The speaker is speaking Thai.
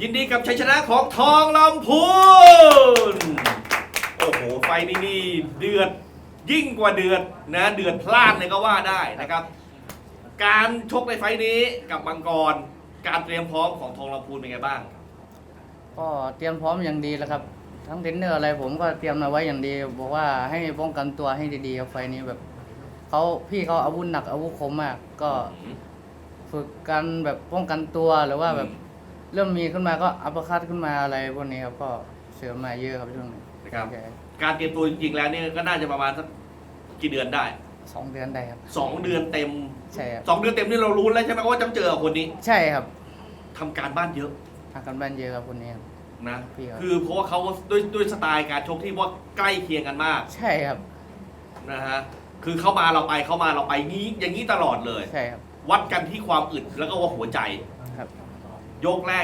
ยินดีกับชัยชนะของทองลำพูน โอ้โห ไฟนี้นี่เดือดยิ่งกว่าเดือดนะเดือดพล่านเลยก็ว่าได้นะครับ การชกในไฟนี้กับมังกร การเตรียมพร้อมของทองลำพูนเป็นไงบ้าง ก็เตรียมพร้อมอย่างดีแล้วครับ ทั้งเทรนเนอร์อะไรผมก็เตรียมมาไว้อย่างดี บอกว่าให้ป้องกันตัวให้ดีๆครับไฟล์นี้แบบเขาพี่เขาอาวุธหนักอาวุธคมมาก ก็ฝึกกันแบบป้องกันตัวหรือว่าแบบ เริ่มมีขึ้นมาก็อัปเปอร์คัตขึ้นมาอะไรพวกนี้ครับก็เสริมมาเยอะครับช่วงนี้นะครับ ใช่การเตรียมตัวจริงๆแล้วเนี่ยก็น่าจะประมาณสักกี่เดือนได้สองเดือนได้ครับสองเดือนเต็มใช่ครับสองเดือนเต็มนี่เรารู้แล้วใช่ไหมว่าจะเจอกับคนนี้ใช่ครับทำการบ้านเยอะทางกันบ้านเยอะครับคนนี้ครับ นะพี่ครับ คือเพราะว่าเขาด้วยด้วยสไตล์การชกที่ว่าใกล้เคียงกันมากใช่ครับนะฮะคือเข้ามาเราไปเข้ามาเราไปนี้อย่างนี้ตลอดเลย ใช่ครับวัดกันที่ความอึดแล้วก็ว่าหัวใจ ครับ ยกแรก